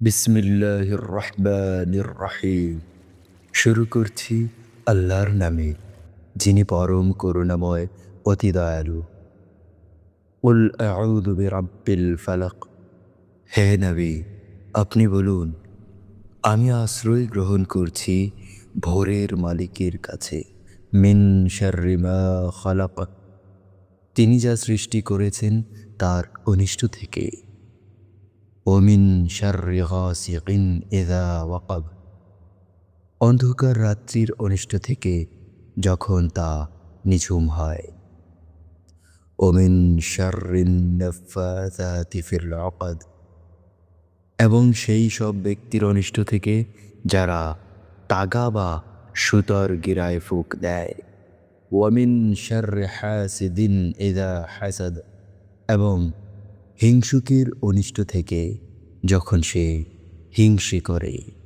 বিসমিল্লাহির রহমানির রহিম। শুরু করছি আল্লাহর নামে, যিনি পরম করুণাময়, অতি দয়ালু। উল আউযু বিরাব্বিল ফালাক। হে নবী, আপনি বলুন, আমি আশ্রয় গ্রহণ করছি ভোরের মালিকের কাছে, মিন শাররি মা খালাক। তিনি যা সৃষ্টি করেছেন তার অনিষ্ট থেকে। ওমিন ইযা ওয়াকাব অন্ধকার রাত্রির অনিষ্ট থেকে যখন তা নিঝুম হয়। ওমিন এবং সেই সব ব্যক্তির অনিষ্ট থেকে যারা তাগা বা সুতর গিরায় ফুক দেয়। ওয়ামিন শাররি হাসিদিন এদা হাসাদ এবং হিংসুকের অনিষ্ট থেকে যখন সে হিংসে করে।